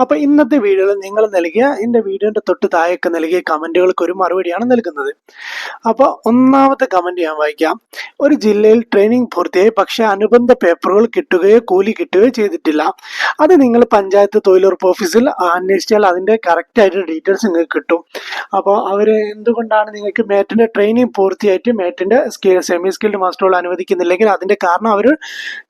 അപ്പോൾ ഇന്നത്തെ വീഡിയോയിൽ നിങ്ങൾ നൽകിയ എന്റെ വീഡിയോന്റെ തൊട്ട് താഴേക്ക് നൽകിയ കമന്റുകൾക്ക് ഒരു മറുപടിയാണ് നൽകുന്നത്. അപ്പോൾ ഒന്നാമത്തെ കമന്റ് ഞാൻ വായിക്കാം. ഒരു ജില്ലയിൽ ട്രെയിനിങ് പൂർത്തിയായി പക്ഷേ അനുബന്ധ പേപ്പറുകൾ കിട്ടുകയോ കൂലി കിട്ടുകയോ ചെയ്തിട്ടില്ല. അത് നിങ്ങൾ പഞ്ചായത്ത് തൊഴിലുറപ്പ് ഓഫീസിൽ അന്വേഷിച്ചാൽ അതിന്റെ കറക്റ്റായിട്ട് ഡീറ്റെയിൽസ് നിങ്ങൾക്ക് കിട്ടും. അപ്പോൾ അവർ എന്തുകൊണ്ടാണ് നിങ്ങൾക്ക് മേറ്റിന്റെ ട്രെയിനിങ് പൂർത്തിയായിട്ട് മേറ്റിന്റെ സ്കിൽ സെമി സ്കിൽഡ് മാസ്റ്ററുകൾ അനുവദിക്കുന്നില്ലെങ്കിൽ അതിന്റെ കാരണം അവർ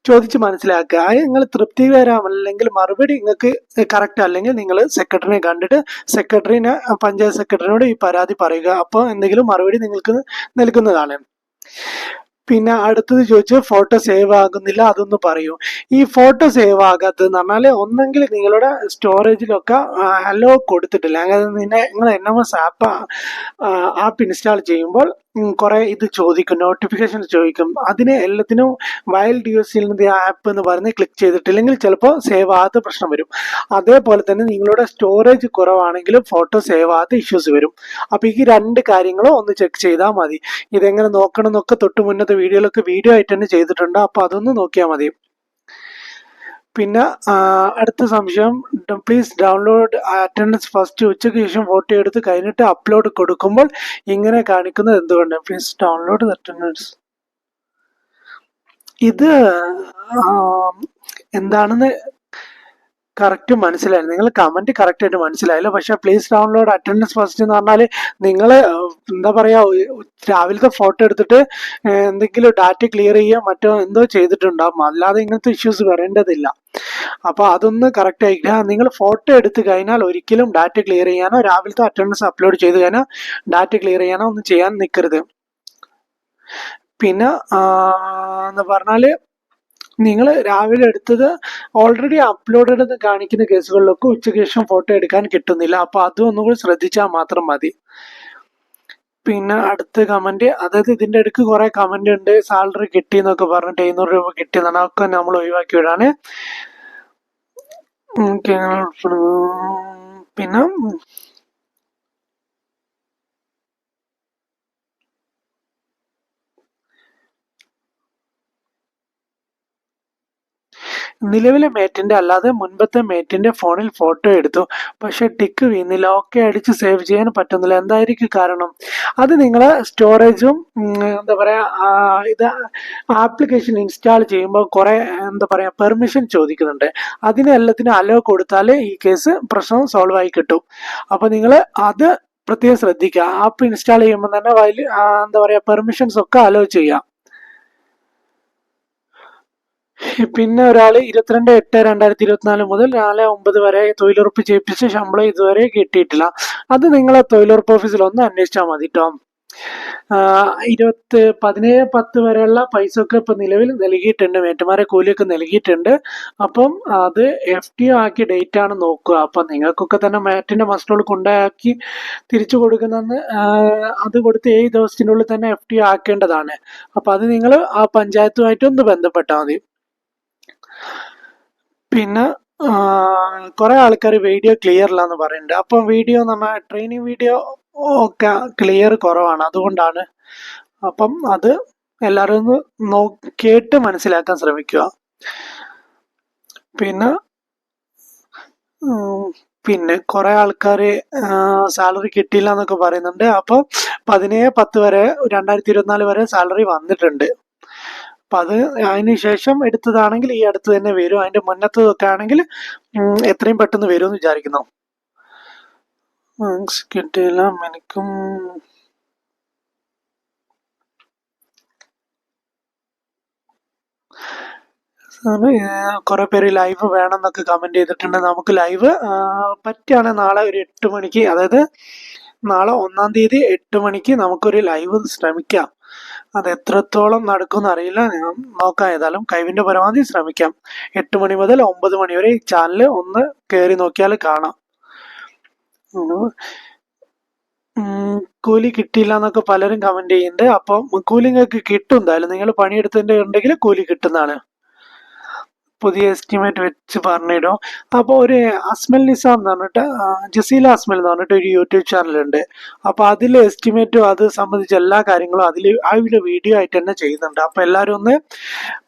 ചോദിച്ച് മനസ്സിലാക്കുക. നിങ്ങൾ തൃപ്തികരമല്ലെങ്കിൽ മറുപടി നിങ്ങൾക്ക് കറക്റ്റ് അല്ലെങ്കിൽ നിങ്ങൾ സെക്രട്ടറിനെ കണ്ടിട്ട് സെക്രട്ടറിനെ പഞ്ചായത്ത് സെക്രട്ടറിനോട് ഈ പരാതി പറയുക. അപ്പോൾ എന്തെങ്കിലും മറുപടി നിങ്ങൾക്ക് നൽകുന്നതാണ്. പിന്നെ അടുത്തത് ചോദിച്ചു ഫോട്ടോ സേവ് ആകുന്നില്ല അതൊന്ന് പറയൂ. ഈ ഫോട്ടോ സേവ് ആകാത്തത് എന്ന് പറഞ്ഞാൽ ഒന്നെങ്കിൽ നിങ്ങളുടെ സ്റ്റോറേജിലൊക്കെ അലോ കൊടുത്തിട്ടില്ല. അങ്ങനെ നിന്നെ നിങ്ങൾ N M S app app install ചെയ്യുമ്പോൾ കുറെ ഇത് ചോദിക്കും നോട്ടിഫിക്കേഷൻ ചോദിക്കും. അതിനെ എല്ലാത്തിനും വൈൽഡ് യൂസ് ചെയ്യുന്നത് ആപ്പ് എന്ന് പറഞ്ഞ് ക്ലിക്ക് ചെയ്തിട്ടില്ലെങ്കിൽ ചിലപ്പോൾ സേവ് ആകാത്ത പ്രശ്നം വരും. അതേപോലെ തന്നെ നിങ്ങളുടെ സ്റ്റോറേജ് കുറവാണെങ്കിലും ഫോട്ടോ സേവ് ആകാത്ത ഇഷ്യൂസ് വരും. അപ്പോൾ ഈ രണ്ട് കാര്യങ്ങളും ഒന്ന് ചെക്ക് ചെയ്താൽ മതി. ഇതെങ്ങനെ നോക്കണം എന്നൊക്കെ തൊട്ട് മുന്നത്തെ വീഡിയോയിലൊക്കെ വീഡിയോ ആയിട്ട് തന്നെ ചെയ്തിട്ടുണ്ട്. അപ്പോൾ അതൊന്ന് നോക്കിയാൽ മതി. പിന്നെ അടുത്ത സംശയം പ്ലീസ് ഡൗൺലോഡ് അറ്റൻഡൻസ് ഫസ്റ്റ് ഉച്ചയ്ക്ക് ശേഷം ഫോട്ടോ എടുത്ത് കഴിഞ്ഞിട്ട് അപ്ലോഡ് കൊടുക്കുമ്പോൾ ഇങ്ങനെ കാണിക്കുന്നത് എന്തുകൊണ്ട്? പ്ലീസ് ഡൗൺലോഡ് അറ്റൻഡൻസ് ഇത് എന്താണെന്ന് കറക്റ്റ് മനസ്സിലായി നിങ്ങൾ കമന്റ് കറക്റ്റ് ആയിട്ട് മനസ്സിലായില്ല. പക്ഷെ പ്ലീസ് ഡൗൺലോഡ് അറ്റൻഡൻസ് ഫസ്റ്റ് എന്ന് പറഞ്ഞാൽ നിങ്ങൾ എന്താ പറയാ രാവിലത്തെ ഫോട്ടോ എടുത്തിട്ട് എന്തെങ്കിലും ഡാറ്റ ക്ലിയർ ചെയ്യുക മറ്റോ എന്തോ ചെയ്തിട്ടുണ്ടാവും. അല്ലാതെ ഇങ്ങനത്തെ ഇഷ്യൂസ് വരേണ്ടതില്ല. അപ്പൊ അതൊന്ന് കറക്റ്റ് ആയില്ല നിങ്ങൾ ഫോട്ടോ എടുത്തു കഴിഞ്ഞാൽ ഒരിക്കലും ഡാറ്റ ക്ലിയർ ചെയ്യാനോ രാവിലത്തെ അറ്റൻഡൻസ് അപ്ലോഡ് ചെയ്ത് കഴിഞ്ഞാൽ ഡാറ്റ ക്ലിയർ ചെയ്യാനോ ഒന്നും ചെയ്യാൻ നിൽക്കരുത് പിന്നെ എന്ന് പറഞ്ഞാൽ നിങ്ങൾ രാവിലെ എടുത്തത് ഓൾറെഡി അപ്ലോഡഡ് എന്ന് കാണിക്കുന്ന കേസുകളിലൊക്കെ ഉച്ചയ്ക്ക് ശേഷം ഫോട്ടോ എടുക്കാൻ കിട്ടുന്നില്ല. അപ്പൊ അതും ഒന്നുകൂടി ശ്രദ്ധിച്ചാൽ മാത്രം മതി. പിന്നെ അടുത്ത കമന്റ് അതായത് ഇതിന്റെ അടുക്ക് കുറെ കമന്റ് ഉണ്ട്. സാലറി കിട്ടി എന്നൊക്കെ പറഞ്ഞിട്ട് എഴുന്നൂറ് രൂപ കിട്ടി എന്നാണ് അതൊക്കെ നമ്മൾ ഒഴിവാക്കി വിടാണ് പിന്നെ നിലവിലെ മേറ്റിന്റെ അല്ലാതെ മുൻപത്തെ മേറ്റിന്റെ ഫോണിൽ ഫോട്ടോ എടുത്തു. പക്ഷെ ടിക്ക് വീണില്ല. ഓക്കെ അടിച്ച് സേവ് ചെയ്യാൻ പറ്റുന്നില്ല. എന്തായിരിക്കും കാരണം? അത് നിങ്ങൾ സ്റ്റോറേജും എന്താ പറയാ ആ, ഇത് ആപ്ലിക്കേഷൻ ഇൻസ്റ്റാൾ ചെയ്യുമ്പോൾ കുറെ എന്താ പറയാ പെർമിഷൻ ചോദിക്കുന്നുണ്ട്. അതിന് എല്ലാത്തിനും അലോ കൊടുത്താൽ ഈ കേസ് പ്രശ്നം സോൾവ് ആയി കിട്ടും. അപ്പോൾ നിങ്ങൾ അത് പ്രത്യേകം ശ്രദ്ധിക്കുക. ആപ്പ് ഇൻസ്റ്റാൾ ചെയ്യുമ്പോൾ തന്നെ അതിൽ എന്താ പറയാ പെർമിഷൻസ് ഒക്കെ അലോ ചെയ്യാം പിന്നെ ഒരാൾ ഇരുപത്തിരണ്ട് എട്ട് രണ്ടായിരത്തി ഇരുപത്തിനാല് മുതൽ നാല് ഒമ്പത് വരെ തൊഴിലുറപ്പ് ചെയ്യിപ്പിച്ച ശമ്പളം ഇതുവരെ കിട്ടിയിട്ടില്ല. അത് നിങ്ങളെ തൊഴിലുറപ്പ് ഓഫീസിൽ ഒന്ന് അന്വേഷിച്ചാൽ മതി കേട്ടോ ഇരുപത്തി പതിനേഴ് പത്ത് വരെയുള്ള പൈസ ഒക്കെ ഇപ്പൊ നിലവിൽ നൽകിയിട്ടുണ്ട്. മേറ്റുമാരെ കൂലിയൊക്കെ നൽകിയിട്ടുണ്ട്. അപ്പം അത് എഫ് ടി ആക്കിയ ഡേറ്റ് ആണ് നോക്കുക. അപ്പം നിങ്ങൾക്കൊക്കെ തന്നെ മാറ്റിന്റെ മസ്റ്റോൾ കൊണ്ടാക്കി തിരിച്ചു കൊടുക്കുന്നെന്ന് അത് കൊടുത്ത് ഏഴ് ദിവസത്തിനുള്ളിൽ തന്നെ എഫ് ടി ആക്കേണ്ടതാണ്. അപ്പൊ അത് നിങ്ങൾ ആ പഞ്ചായത്തുമായിട്ട് ഒന്ന് ബന്ധപ്പെട്ടാൽ മതി. പിന്നെ കുറെ ആൾക്കാർ വീഡിയോ ക്ലിയർ ഇല്ലാന്ന് പറയുന്നുണ്ട് അപ്പം വീഡിയോ നമ്മ ട്രെയിനിങ് വീഡിയോ ഒക്കെ ക്ലിയർ കുറവാണ്. അതുകൊണ്ടാണ് അപ്പം അത് എല്ലാവരും ഒന്ന് കേട്ട് മനസ്സിലാക്കാൻ ശ്രമിക്കുക പിന്നെ പിന്നെ കുറെ ആൾക്കാർ സാലറി കിട്ടിയില്ല എന്നൊക്കെ പറയുന്നുണ്ട്. അപ്പോൾ പതിനേഴ് പത്ത് വരെ രണ്ടായിരത്തി ഇരുപത്തിനാല് വരെ സാലറി വന്നിട്ടുണ്ട്. അപ്പൊ അത് അതിന് ശേഷം എടുത്തതാണെങ്കിൽ ഈ അടുത്ത് തന്നെ വരും. അതിന്റെ മുന്നത്തതൊക്കെ ആണെങ്കിൽ എത്രയും പെട്ടെന്ന് വരുമെന്ന് വിചാരിക്കുന്നു. എനിക്കും കുറെ പേര് ലൈവ് വേണം എന്നൊക്കെ കമന്റ് ചെയ്തിട്ടുണ്ട്. നമുക്ക് ലൈവ് പറ്റുകയാണെങ്കിൽ നാളെ ഒരു എട്ട് മണിക്ക് അതായത് നാളെ ഒന്നാം തീയതി എട്ട് മണിക്ക് നമുക്കൊരു ലൈവ് ശ്രമിക്കാം. അത് എത്രത്തോളം നടക്കുമെന്ന് അറിയില്ല നോക്കാം. ഏതായാലും കഴിവിന്റെ പരമാവധി ശ്രമിക്കാം. എട്ട് മണി മുതൽ ഒമ്പത് മണി വരെ ഈ ചാനൽ ഒന്ന് കയറി നോക്കിയാൽ കാണാം. കൂലി കിട്ടിയില്ല എന്നൊക്കെ പലരും കമന്റ് ചെയ്യുന്നുണ്ട്. അപ്പം കൂലി നിങ്ങൾക്ക് കിട്ടും. എന്തായാലും നിങ്ങൾ പണിയെടുത്തിട്ടുണ്ടെങ്കിൽ കൂലി കിട്ടുന്നതാണ്. പുതിയ എസ്റ്റിമേറ്റ് വെച്ച് പറഞ്ഞിടും അപ്പോൾ ഒരു അസ്മൽ നിസാം എന്ന് പറഞ്ഞിട്ട് ജസീല അസ്മൽ എന്ന് പറഞ്ഞിട്ട് ഒരു യൂട്യൂബ് ചാനലുണ്ട് അപ്പോൾ അതിൽ എസ്റ്റിമേറ്റും അത് സംബന്ധിച്ച എല്ലാ കാര്യങ്ങളും അതിൽ ആ ഒരു വീഡിയോ ആയിട്ട് തന്നെ ചെയ്യുന്നുണ്ട്. അപ്പോൾ എല്ലാവരും ഒന്ന്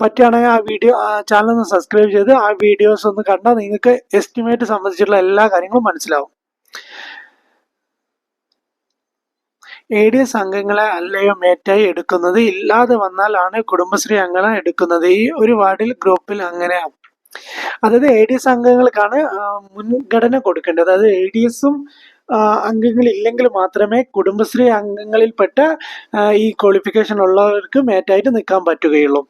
പറ്റുകയാണെങ്കിൽ ആ വീഡിയോ ചാനൽ ഒന്ന് സബ്സ്ക്രൈബ് ചെയ്ത് ആ വീഡിയോസ് ഒന്ന് കണ്ടാൽ നിങ്ങൾക്ക് എസ്റ്റിമേറ്റ് സംബന്ധിച്ചിട്ടുള്ള എല്ലാ കാര്യങ്ങളും മനസ്സിലാവും. എ ഡി എസ് അംഗങ്ങളെ അല്ലയോ മേറ്റായി എടുക്കുന്നത്? ഇല്ലാതെ വന്നാലാണ് കുടുംബശ്രീ അംഗങ്ങളെ എടുക്കുന്നത്. ഈ ഒരു വാർഡിൽ ഗ്രൂപ്പിൽ അങ്ങനെയാണ് അതായത് എ ഡി എസ് അംഗങ്ങൾക്കാണ് മുൻഗണന കൊടുക്കേണ്ടത്. അതായത് എ ഡി എസും അംഗങ്ങൾ ഇല്ലെങ്കിൽ മാത്രമേ കുടുംബശ്രീ അംഗങ്ങളിൽപ്പെട്ട ഈ ക്വാളിഫിക്കേഷൻ ഉള്ളവർക്ക് മേറ്റായിട്ട് നിൽക്കാൻ പറ്റുകയുള്ളൂ.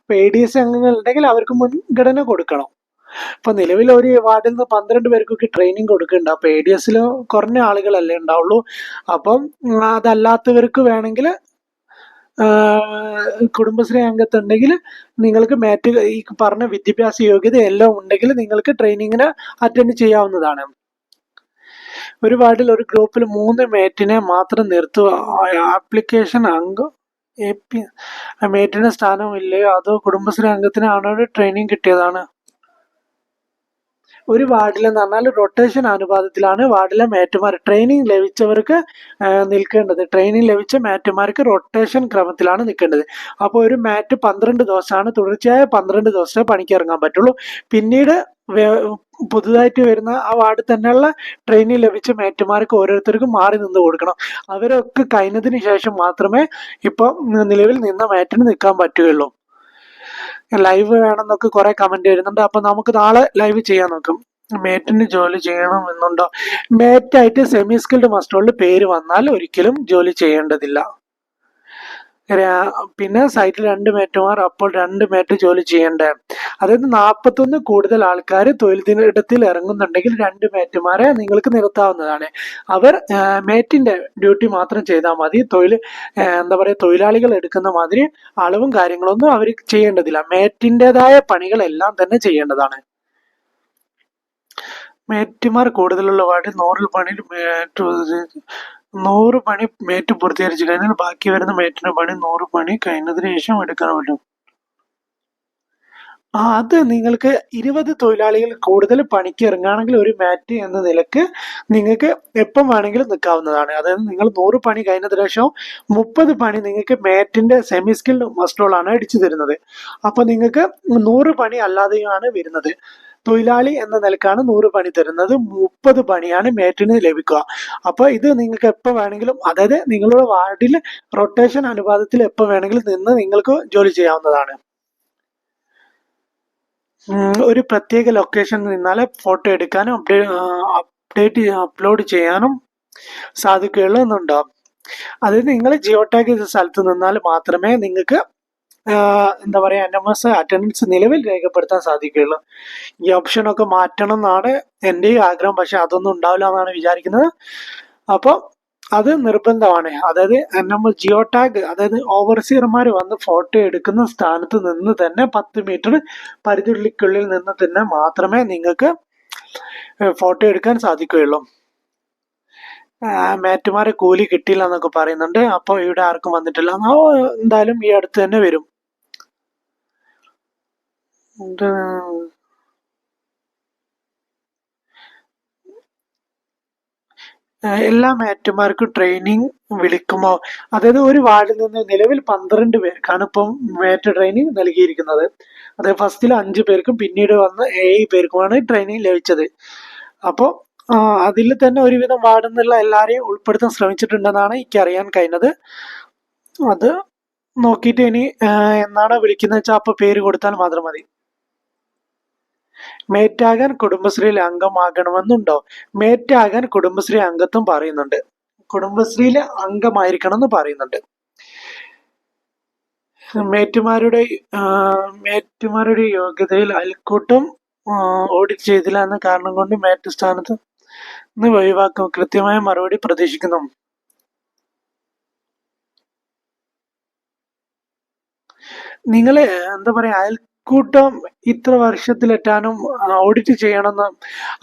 അപ്പൊ എ ഡി എസ് അംഗങ്ങൾ ഉണ്ടെങ്കിൽ അവർക്ക് മുൻഗണന കൊടുക്കണം. ഇപ്പൊ നിലവിൽ ഒരു വാർഡിൽ നിന്ന് പന്ത്രണ്ട് പേർക്കൊക്കെ ട്രെയിനിങ് കൊടുക്കുന്നുണ്ട്. അപ്പൊ എ ഡി എസിൽ കുറഞ്ഞ ആളുകളല്ലേ ഉണ്ടാവുള്ളൂ. അപ്പം അതല്ലാത്തവർക്ക് വേണമെങ്കിൽ കുടുംബശ്രീ അംഗത്തുണ്ടെങ്കിൽ നിങ്ങൾക്ക് മാറ്റ് ഈ പറഞ്ഞ വിദ്യാഭ്യാസ യോഗ്യത എല്ലാം ഉണ്ടെങ്കിൽ നിങ്ങൾക്ക് ട്രെയിനിങ്ങിന് അറ്റൻഡ് ചെയ്യാവുന്നതാണ്. ഒരു വാർഡിൽ ഒരു ഗ്രൂപ്പിൽ മൂന്ന് മേറ്റിനെ മാത്രം നിർത്തുക. ആപ്ലിക്കേഷൻ അംഗം എ പി മേറ്റിന് സ്ഥാനമില്ലയോ അതോ കുടുംബശ്രീ അംഗത്തിനാണോ ട്രെയിനിങ് കിട്ടിയതാണ്? ഒരു വാർഡിൽ എന്ന് പറഞ്ഞാൽ റൊട്ടേഷൻ അനുപാതത്തിലാണ് വാർഡിലെ മേറ്റുമാർ ട്രെയിനിങ് ലഭിച്ചവർക്ക് നിൽക്കേണ്ടത്. ട്രെയിനിങ് ലഭിച്ച മാറ്റുമാർക്ക് റൊട്ടേഷൻ ക്രമത്തിലാണ് നിൽക്കേണ്ടത്. അപ്പോൾ ഒരു മാറ്റ് പന്ത്രണ്ട് ദിവസമാണ്. തുടർച്ചയായ പന്ത്രണ്ട് ദിവസമേ പണിക്ക് ഇറങ്ങാൻ പറ്റുള്ളൂ. പിന്നീട് പുതുതായിട്ട് വരുന്ന ആ വാർഡ് തന്നെയുള്ള ട്രെയിനിങ് ലഭിച്ച മേറ്റുമാർക്ക് ഓരോരുത്തർക്കും മാറി നിന്ന് കൊടുക്കണം. അവരൊക്കെ കഴിഞ്ഞതിന് ശേഷം മാത്രമേ ഇപ്പം നിലവിൽ നിന്ന മാറ്റിന് നിൽക്കാൻ പറ്റുകയുള്ളൂ. ലൈവ് വേണമെന്നൊക്കെ കുറെ കമന്റ് വരുന്നുണ്ട്. അപ്പൊ നമുക്ക് നാളെ ലൈവ് ചെയ്യാൻ നോക്കും. മേറ്റിന് ജോലി ചെയ്യണം എന്നുണ്ടോ മേറ്റായിട്ട് സെമി സ്കിൽഡ് മസ്റ്റോളിൽ പേര് വന്നാൽ ഒരിക്കലും ജോലി ചെയ്യേണ്ടതില്ല. പിന്നെ സൈറ്റിൽ രണ്ട് മേറ്റുമാർ അപ്പോൾ രണ്ട് മേറ്റ് ജോലി ചെയ്യണ്ടേ. അതായത് നാൽപ്പത്തൊന്ന് കൂടുതൽ ആൾക്കാർ തൊഴിൽ ദിനത്തിൽ ഇറങ്ങുന്നുണ്ടെങ്കിൽ രണ്ട് മേറ്റുമാരെ നിങ്ങൾക്ക് നിർത്താവുന്നതാണ് അവർ മേറ്റിന്റെ ഡ്യൂട്ടി മാത്രം ചെയ്താൽ മതി. തൊഴിൽ എന്താ പറയുക തൊഴിലാളികൾ എടുക്കുന്ന മാതിരി അളവും കാര്യങ്ങളൊന്നും അവർ ചെയ്യേണ്ടതില്ല. മേറ്റിന്റെതായ പണികളെല്ലാം തന്നെ ചെയ്യേണ്ടതാണ്. മേറ്റുമാർ കൂടുതലുള്ള വാർഡിൽ നൂറിൽ പണി നൂറ് പണി മേറ്റ് പൂർത്തീകരിച്ചു കഴിഞ്ഞാൽ ബാക്കി വരുന്ന മേറ്റിന്റെ പണി നൂറ് പണി കഴിഞ്ഞതിന് ശേഷം എടുക്കാൻ പറ്റും. അത് നിങ്ങൾക്ക് ഇരുപത് തൊഴിലാളികൾ കൂടുതൽ പണിക്ക് ഇറങ്ങുകയാണെങ്കിൽ ഒരു മാറ്റ് എന്ന നിലയ്ക്ക് നിങ്ങൾക്ക് എപ്പം വേണമെങ്കിലും നിൽക്കാവുന്നതാണ്. അതായത് നിങ്ങൾ നൂറ് പണി കഴിഞ്ഞതിന് ശേഷം മുപ്പത് പണി നിങ്ങൾക്ക് മാറ്റിന്റെ സെമി സ്കിൽഡ് മസ്റ്റോളാണ് അടിച്ചു തരുന്നത്. അപ്പൊ നിങ്ങൾക്ക് നൂറ് പണി അല്ലാതെയാണ് വരുന്നത്. തൊഴിലാളി എന്ന നിലക്കാണ് നൂറ് പണി തരുന്നത്. മുപ്പത് പണിയാണ് മേറ്റിന് ലഭിക്കുക. അപ്പൊ ഇത് നിങ്ങൾക്ക് എപ്പോൾ വേണമെങ്കിലും അതായത് നിങ്ങളുടെ വാർഡിൽ റൊട്ടേഷൻ അനുപാതത്തിൽ എപ്പോൾ വേണമെങ്കിലും നിന്ന് നിങ്ങൾക്ക് ജോലി ചെയ്യാവുന്നതാണ്. ഒരു പ്രത്യേക ലൊക്കേഷനിൽ നിന്നാലേ ഫോട്ടോ എടുക്കാനും അപ്ഡേറ്റ് അപ്ഡേറ്റ് അപ്ലോഡ് ചെയ്യാനും സാധിക്കുകയുള്ളൂ എന്നുണ്ടോ? അതായത് നിങ്ങൾ ജിയോ ടാഗ് ചെയ്ത സ്ഥലത്ത് നിന്നാൽ മാത്രമേ നിങ്ങൾക്ക് എന്താ പറയാ എൻ എം എസ് അറ്റൻഡൻസ് നിലവിൽ രേഖപ്പെടുത്താൻ സാധിക്കുകയുള്ളൂ. ഈ ഓപ്ഷൻ ഒക്കെ മാറ്റണം എന്നാണ് എന്റെയും ആഗ്രഹം. പക്ഷെ അതൊന്നും ഉണ്ടാവില്ല എന്നാണ് വിചാരിക്കുന്നത്. അപ്പോൾ അത് നിർബന്ധമാണ്. അതായത് നമ്മൾ ജിയോ ടാഗ് അതായത് ഓവർസിയർമാർ വന്ന് ഫോട്ടോ എടുക്കുന്ന സ്ഥാനത്ത് നിന്ന് തന്നെ പത്ത് മീറ്റർ പരിധിക്കുള്ളിൽ നിന്ന് തന്നെ മാത്രമേ നിങ്ങൾക്ക് ഫോട്ടോ എടുക്കാൻ സാധിക്കുകയുള്ളൂ. മാറ്റുമാരെ കൂലി കിട്ടിയില്ല എന്നൊക്കെ പറയുന്നുണ്ട്. അപ്പോൾ ഇവിടെ ആർക്കും വന്നിട്ടില്ല. എന്തായാലും ഈ അടുത്ത് തന്നെ വരും. ഏഹ് എല്ലാ മാറ്റുമാർക്കും ട്രെയിനിങ് വിളിക്കുമോ? അതായത് ഒരു വാർഡിൽ നിന്ന് നിലവിൽ പന്ത്രണ്ട് പേർക്കാണ് ഇപ്പം മാറ്റ് ട്രെയിനിങ് നൽകിയിരിക്കുന്നത്. അതായത് ഫസ്റ്റിൽ അഞ്ച് പേർക്കും പിന്നീട് വന്ന് ഏഴ് പേർക്കുമാണ് ട്രെയിനിങ് ലഭിച്ചത്. അപ്പോൾ അതിൽ തന്നെ ഒരുവിധം വാർഡിൽ നിന്നുള്ള എല്ലാവരെയും ഉൾപ്പെടുത്താൻ ശ്രമിച്ചിട്ടുണ്ടെന്നാണ് എനിക്ക് അറിയാൻ കഴിഞ്ഞത്. അത് നോക്കിയിട്ട് ഇനി എന്നാണ് വിളിക്കുന്നത് വെച്ചാൽ അപ്പോൾ പേര് കൊടുത്താൽ മാത്രം മതി. മേറ്റാകാൻ കുടുംബശ്രീയിൽ അംഗമാകണമെന്നുണ്ടോ? മേറ്റാകാൻ കുടുംബശ്രീ അംഗത്വം പറയുന്നുണ്ട്. കുടുംബശ്രീയിൽ അംഗമായിരിക്കണം എന്ന് പറയുന്നുണ്ട്. മേറ്റുമാരുടെ മേറ്റുമാരുടെ യോഗ്യതയിൽ അയൽക്കൂട്ടം ഓഡിറ്റ് ചെയ്തില്ല എന്ന കാരണം കൊണ്ട് മേറ്റ് സ്ഥാനത്ത് നിന്ന് ഒഴിവാക്കും. കൃത്യമായ മറുപടി പ്രതീക്ഷിക്കുന്നു. നിങ്ങളെ എന്താ പറയാ അയൽക്കൂട്ടം ഇത്ര വർഷത്തിലെത്താനും ഓഡിറ്റ് ചെയ്യണമെന്ന്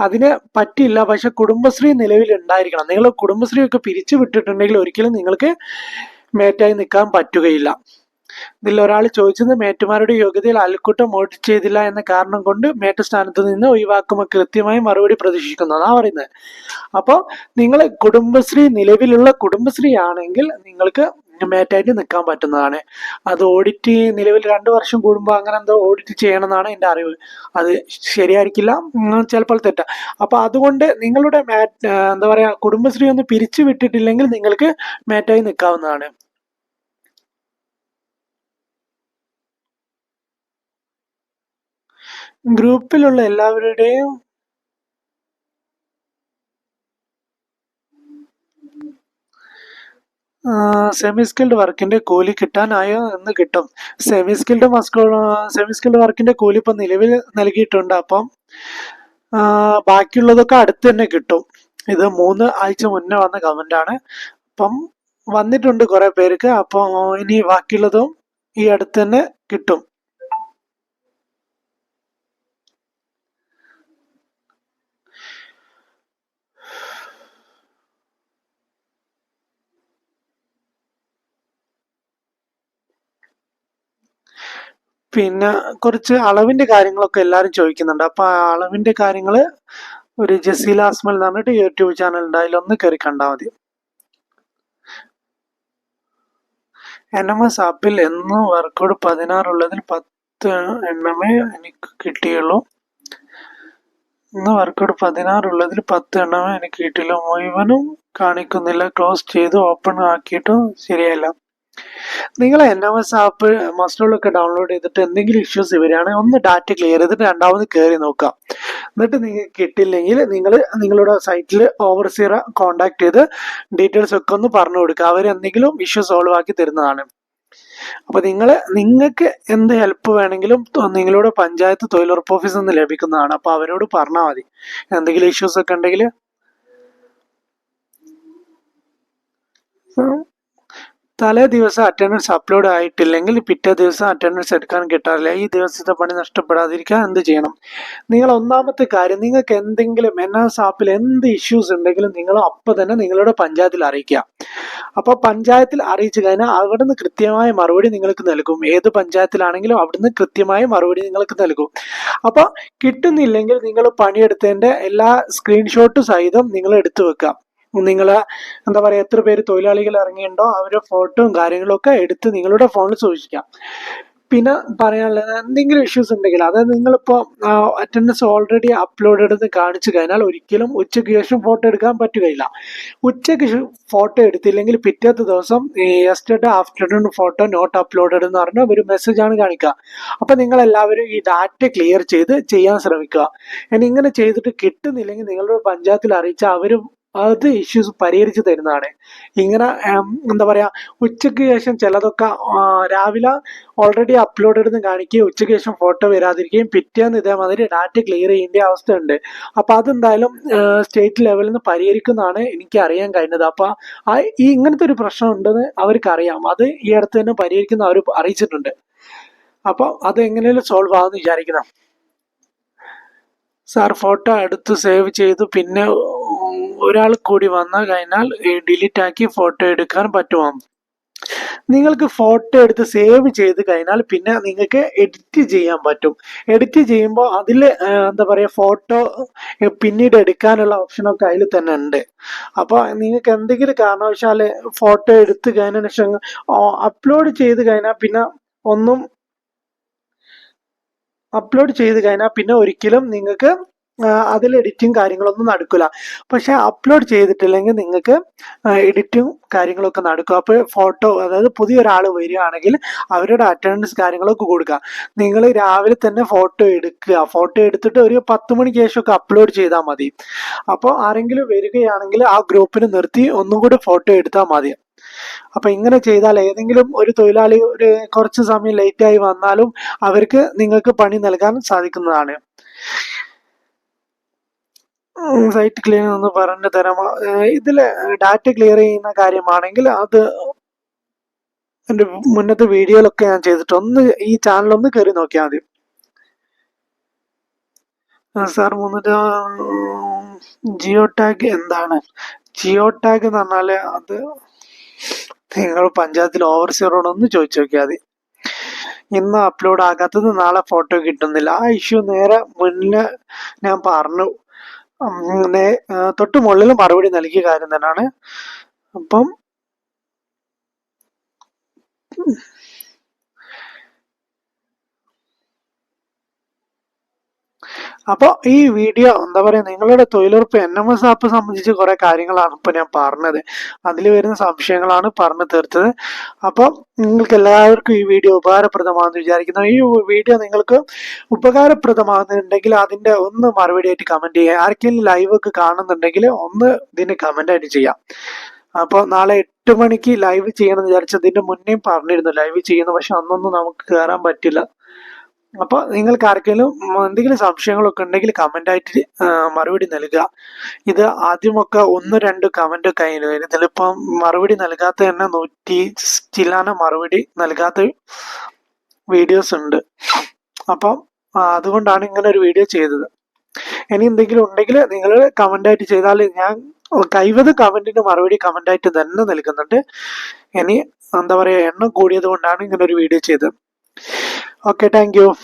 അതിന് പറ്റില്ല പക്ഷെ കുടുംബശ്രീ നിലവിൽ ഉണ്ടായിരിക്കണം. നിങ്ങൾ കുടുംബശ്രീ ഒക്കെ പിരിച്ചു വിട്ടിട്ടുണ്ടെങ്കിൽ ഒരിക്കലും നിങ്ങൾക്ക് മേറ്റായി നിൽക്കാൻ പറ്റുകയില്ല. ഇതിൽ ഒരാൾ ചോദിച്ചത് മേറ്റുമാരുടെ യോഗ്യതയിൽ അൽക്കൂട്ടം ഓഡിറ്റ് ചെയ്തില്ല എന്ന കാരണം കൊണ്ട് മേറ്റ സ്ഥാനത്ത് നിന്ന് ഒഴിവാക്കുമ്പോൾ കൃത്യമായി മറുപടി പ്രതീക്ഷിക്കുന്നതാണ് പറയുന്നത്. അപ്പോൾ നിങ്ങൾ കുടുംബശ്രീ നിലവിലുള്ള കുടുംബശ്രീ ആണെങ്കിൽ നിങ്ങൾക്ക് മേറ്റായിട്ട് നിൽക്കാൻ പറ്റുന്നതാണ്. അത് ഓഡിറ്റ് നിലവിൽ രണ്ട് വർഷം കൂടുമ്പോൾ അങ്ങനെ എന്തോ ഓഡിറ്റ് ചെയ്യണമെന്നാണ് എന്റെ അറിവ്. അത് ശരിയായിരിക്കില്ല ചിലപ്പോൾ തെറ്റാ. അപ്പോൾ അതുകൊണ്ട് നിങ്ങളുടെ മാറ്റ് എന്താ പറയുക കുടുംബശ്രീ ഒന്ന് പിരിച്ചു വിട്ടിട്ടില്ലെങ്കിൽ നിങ്ങൾക്ക് മേറ്റായി നിൽക്കാവുന്നതാണ് ഗ്രൂപ്പിലുള്ള എല്ലാവരുടെയും സെമി സ്കിൽഡ് വർക്കിന്റെ കൂലി കിട്ടാനായോ എന്ന് കിട്ടും. സെമി സ്കിൽഡ് മസ്കോ സെമി സ്കിൽഡ് വർക്കിന്റെ കൂലി ഇപ്പം നിലവിൽ നൽകിയിട്ടുണ്ട്. അപ്പം ബാക്കിയുള്ളതൊക്കെ അടുത്ത് തന്നെ കിട്ടും. ഇത് മൂന്ന് ആഴ്ച മുന്നേ വന്ന കമന്റ് ആണ്. അപ്പം വന്നിട്ടുണ്ട് കുറെ പേർക്ക്. അപ്പം ഇനി ബാക്കിയുള്ളതും ഈ അടുത്ത് തന്നെ കിട്ടും. പിന്നെ കുറച്ച് അളവിന്റെ കാര്യങ്ങളൊക്കെ എല്ലാരും ചോദിക്കുന്നുണ്ട്. അപ്പൊ ആ അളവിന്റെ കാര്യങ്ങൾ ഒരു ജസീല അസ്മൽ എന്ന് പറഞ്ഞിട്ട് യൂട്യൂബ് ചാനൽ ഉണ്ട് അതിലൊന്ന് കയറി കണ്ടാൽ മതി. എൻ എം എസ് ആപ്പിൽ എന്നും വർക്കൗട്ട് പതിനാറുള്ളതിൽ പത്ത് എണ്ണമേ എനിക്ക് കിട്ടിയുള്ളൂ. ഇന്ന് വർക്കൗട്ട് പതിനാറുള്ളതിൽ പത്ത് എണ്ണമേ എനിക്ക് കിട്ടിയില്ല. മുഴുവനും കാണിക്കുന്നില്ല. ക്ലോസ് ചെയ്ത് ഓപ്പൺ ആക്കിയിട്ടും ശരിയല്ല നിങ്ങൾ എൻ എം എസ് ആപ്പ് മസ്റ്റോളൊക്കെ ഡൗൺലോഡ് ചെയ്തിട്ട് എന്തെങ്കിലും ഇഷ്യൂസ് വരികയാണെങ്കിൽ ഒന്ന് ഡാറ്റ ക്ലിയർ ചെയ്തിട്ട് രണ്ടാമത് കയറി നോക്കാം. എന്നിട്ട് നിങ്ങൾക്ക് കിട്ടില്ലെങ്കിൽ നിങ്ങൾ നിങ്ങളുടെ സൈറ്റിൽ ഓവർസീറ കോൺടാക്ട് ചെയ്ത് ഡീറ്റെയിൽസ് ഒക്കെ ഒന്ന് പറഞ്ഞു കൊടുക്കുക അവർ എന്തെങ്കിലും ഇഷ്യൂ സോൾവ് ആക്കി തരുന്നതാണ്. അപ്പൊ നിങ്ങൾ നിങ്ങൾക്ക് എന്ത് ഹെൽപ്പ് വേണമെങ്കിലും നിങ്ങളുടെ പഞ്ചായത്ത് തൊഴിലുറപ്പ് ഓഫീസിൽ നിന്ന് ലഭിക്കുന്നതാണ്. അപ്പൊ അവരോട് പറഞ്ഞാൽ മതി. എന്തെങ്കിലും ഇഷ്യൂസ് ഒക്കെ ഉണ്ടെങ്കിൽ തലേ ദിവസം അറ്റൻഡൻസ് അപ്ലോഡ് ആയിട്ടില്ലെങ്കിൽ പിറ്റേ ദിവസം അറ്റൻഡൻസ് എടുക്കാൻ കിട്ടാറില്ല. ഈ ദിവസത്തെ പണി നഷ്ടപ്പെടാതിരിക്കാൻ എന്ത് ചെയ്യണം? നിങ്ങൾ ഒന്നാമത്തെ കാര്യം നിങ്ങൾക്ക് എന്തെങ്കിലും എൻ എസ് ആപ്പിൽ എന്ത് ഇഷ്യൂസ് ഉണ്ടെങ്കിലും നിങ്ങൾ അപ്പോൾ തന്നെ നിങ്ങളുടെ പഞ്ചായത്തിൽ അറിയിക്കുക. അപ്പോൾ പഞ്ചായത്തിൽ അറിയിച്ചു കഴിഞ്ഞാൽ അവിടുന്ന് കൃത്യമായ മറുപടി നിങ്ങൾക്ക് നൽകും. ഏത് പഞ്ചായത്തിലാണെങ്കിലും അവിടുന്ന് കൃത്യമായ മറുപടി നിങ്ങൾക്ക് നൽകും. അപ്പോൾ കിട്ടുന്നില്ലെങ്കിൽ നിങ്ങൾ പണിയെടുത്തതിന്റെ എല്ലാ സ്ക്രീൻഷോട്ട് സഹിതം നിങ്ങൾ എടുത്തു വെക്കുക. നിങ്ങൾ എന്താ പറയുക എത്ര പേര് തൊഴിലാളികൾ ഇറങ്ങിയിട്ടുണ്ടോ അവരുടെ ഫോട്ടോയും കാര്യങ്ങളൊക്കെ എടുത്ത് നിങ്ങളുടെ ഫോണിൽ സൂക്ഷിക്കാം. പിന്നെ പറയാനുള്ളത് എന്തെങ്കിലും ഇഷ്യൂസ് ഉണ്ടെങ്കിൽ അതായത് നിങ്ങളിപ്പോൾ അറ്റൻഡൻസ് ഓൾറെഡി അപ്ലോഡ് എന്ന് കാണിച്ചു കഴിഞ്ഞാൽ ഒരിക്കലും ഉച്ചയ്ക്ക് ശേഷം ഫോട്ടോ എടുക്കാൻ പറ്റുകയില്ല. ഉച്ചയ്ക്ക് ഫോട്ടോ എടുത്തില്ലെങ്കിൽ പിറ്റേത്തെ ദിവസം yesterday afternoon photo not uploaded എന്ന് പറഞ്ഞ ഒരു മെസ്സേജ് ആണ് കാണിക്കുക. അപ്പോൾ നിങ്ങൾ എല്ലാവരും ഈ ഡാറ്റ ക്ലിയർ ചെയ്ത് ചെയ്യാൻ ശ്രമിക്കുക. ഇനി ഇങ്ങനെ ചെയ്തിട്ട് കിട്ടുന്നില്ലെങ്കിൽ നിങ്ങളുടെ പഞ്ചായത്തിൽ അറിയിച്ചാൽ അവരും അത് ഇഷ്യൂസ് പരിഹരിച്ചു തരുന്നതാണ്. ഇങ്ങനെ എന്താ പറയുക ഉച്ചയ്ക്ക് ശേഷം ചിലതൊക്കെ രാവിലെ ഓൾറെഡി അപ്ലോഡ് എന്ന് കാണിക്കുകയും ഉച്ചയ്ക്ക് ശേഷം ഫോട്ടോ വരാതിരിക്കുകയും പിറ്റേന്ന് ഇതേമാതിരി ഡാറ്റ ക്ലിയർ ചെയ്യേണ്ട അവസ്ഥയുണ്ട്. അപ്പൊ അതെന്തായാലും സ്റ്റേറ്റ് ലെവലിൽ നിന്ന് പരിഹരിക്കുന്നതാണ് എനിക്ക് അറിയാൻ കഴിഞ്ഞത്. അപ്പൊ ഈ ഇങ്ങനത്തെ ഒരു പ്രശ്നം ഉണ്ടെന്ന് അവർക്ക് അറിയാം അത് ഈ അടുത്ത് തന്നെ പരിഹരിക്കുന്ന അവർ അറിയിച്ചിട്ടുണ്ട്. അപ്പൊ അത് എങ്ങനെയും സോൾവ് ആകുമെന്ന് വിചാരിക്കണം സാർ ഫോട്ടോ എടുത്ത് സേവ് ചെയ്തു. പിന്നെ ഒരാൾ കൂടി വന്നു കഴിഞ്ഞാൽ ഡിലീറ്റ് ആക്കി ഫോട്ടോ എടുക്കാൻ പറ്റുമോ നിങ്ങൾക്ക് ഫോട്ടോ എടുത്ത് സേവ് ചെയ്ത് കഴിഞ്ഞാൽ പിന്നെ നിങ്ങൾക്ക് എഡിറ്റ് ചെയ്യാൻ പറ്റും. എഡിറ്റ് ചെയ്യുമ്പോൾ അതിൽ എന്താ പറയുക ഫോട്ടോ പിന്നീട് എടുക്കാനുള്ള ഓപ്ഷനൊക്കെ അതിൽ തന്നെ ഉണ്ട്. അപ്പോൾ നിങ്ങൾക്ക് എന്തെങ്കിലും കാരണവശാൽ ഫോട്ടോ എടുത്ത് കഴിഞ്ഞതിന് ശേഷം അപ്ലോഡ് ചെയ്ത് കഴിഞ്ഞാൽ പിന്നെ ഒന്നും അപ്ലോഡ് ചെയ്ത് കഴിഞ്ഞാൽ പിന്നെ ഒരിക്കലും നിങ്ങൾക്ക് അതിൽ എഡിറ്റും കാര്യങ്ങളൊന്നും നടക്കില്ല. പക്ഷെ അപ്ലോഡ് ചെയ്തിട്ടില്ലെങ്കിൽ നിങ്ങൾക്ക് എഡിറ്റും കാര്യങ്ങളൊക്കെ നടക്കും. അപ്പോൾ ഫോട്ടോ അതായത് പുതിയൊരാൾ വരികയാണെങ്കിൽ അവരുടെ അറ്റൻഡൻസ് കാര്യങ്ങളൊക്കെ കൊടുക്കുക. നിങ്ങൾ രാവിലെ തന്നെ ഫോട്ടോ എടുക്കുക. ഫോട്ടോ എടുത്തിട്ട് ഒരു പത്ത് മണിക്ക് ശേഷമൊക്കെ അപ്ലോഡ് ചെയ്താൽ മതി. അപ്പോൾ ആരെങ്കിലും വരികയാണെങ്കിൽ ആ ഗ്രൂപ്പിന് നിർത്തി ഒന്നും കൂടി ഫോട്ടോ എടുത്താൽ മതി. അപ്പൊ ഇങ്ങനെ ചെയ്താൽ ഏതെങ്കിലും ഒരു തൊഴിലാളി ഒരു കുറച്ച് സമയം ലേറ്റ് ആയി വന്നാലും അവർക്ക് നിങ്ങൾക്ക് പണി നൽകാൻ സാധിക്കുന്നതാണ്. സൈറ്റ് ക്ലിയർ എന്ന് പറഞ്ഞു തരാമോ ഇതിൽ ഡാറ്റ ക്ലിയർ ചെയ്യുന്ന കാര്യമാണെങ്കിൽ അത് എന്റെ മുന്നത്തെ വീഡിയോയിലൊക്കെ ഞാൻ ചെയ്തിട്ട് ഒന്ന് ഈ ചാനൽ ഒന്ന് കയറി നോക്കിയാൽ മതി. സാർ മൂന്നിട്ട് ജിയോ ടാഗ് എന്താണ്? ജിയോ ടാഗ് എന്ന് പറഞ്ഞാൽ അത് നിങ്ങൾ പഞ്ചായത്തിൽ ഓവർസിയറോട് ഒന്ന് ചോദിച്ചു നോക്കിയാൽ മതി. ഇന്ന് അപ്ലോഡ് ആകാത്തത് നാളെ ഫോട്ടോ കിട്ടുന്നില്ല. ആ ഇഷ്യൂ നേരെ മുന്നേ ഞാൻ പറഞ്ഞു തൊട്ട് മുകളിൽ മറുപടി നൽകിയ കാര്യം തന്നെയാണ് അപ്പം അപ്പോൾ ഈ വീഡിയോ എന്താ പറയുക നിങ്ങളുടെ തൊഴിലുറപ്പ് എൻ എം എസ് ആപ്പ് സംബന്ധിച്ച് കുറെ കാര്യങ്ങളാണ് ഇപ്പൊ ഞാൻ പറഞ്ഞത്. അതിൽ വരുന്ന സംശയങ്ങളാണ് പറഞ്ഞു തീർത്തത്. അപ്പോൾ നിങ്ങൾക്ക് എല്ലാവർക്കും ഈ വീഡിയോ ഉപകാരപ്രദമാണെന്ന് വിചാരിക്കുന്നു. ഈ വീഡിയോ നിങ്ങൾക്ക് ഉപകാരപ്രദമാകുന്നുണ്ടെങ്കിൽ അതിന്റെ ഒന്ന് മറുപടി ആയിട്ട് കമന്റ് ചെയ്യുക. ആർക്കെങ്കിലും ലൈവ് ഒക്കെ കാണുന്നുണ്ടെങ്കിൽ ഒന്ന് ഇതിന് കമന്റ് ആയിട്ട് ചെയ്യാം. അപ്പോൾ നാളെ എട്ട് മണിക്ക് ലൈവ് ചെയ്യണമെന്ന് എന്ന് ഇതിന്റെ മുന്നേ പറഞ്ഞിരുന്നു. ലൈവ് ചെയ്യുന്നു. പക്ഷെ അന്നൊന്നും നമുക്ക് കയറാൻ പറ്റില്ല. അപ്പൊ നിങ്ങൾക്ക് ആർക്കെങ്കിലും എന്തെങ്കിലും സംശയങ്ങളൊക്കെ ഉണ്ടെങ്കിൽ കമന്റ് ആയിട്ട് മറുപടി നൽകുക. ഇത് ആദ്യമൊക്കെ ഒന്ന് രണ്ട് കമന്റ് ഒക്കെ ആയിരുന്നു ഇതിലിപ്പം മറുപടി നൽകാത്ത തന്നെ നൂറ്റി ചില്ലാന മറുപടി നൽകാത്ത വീഡിയോസ് ഉണ്ട്. അപ്പം അതുകൊണ്ടാണ് ഇങ്ങനെ ഒരു വീഡിയോ ചെയ്തത്. ഇനി എന്തെങ്കിലും ഉണ്ടെങ്കിൽ നിങ്ങൾ കമന്റ് ആയിട്ട് ചെയ്താൽ ഞാൻ കൈവത് കമന്റിന് മറുപടി കമന്റ് ആയിട്ട് തന്നെ നൽകുന്നുണ്ട്. ഇനി എന്താ പറയാ എണ്ണം കൂടിയത് കൊണ്ടാണ് ഇങ്ങനെ ഒരു വീഡിയോ ചെയ്തത്. Okay, thank you.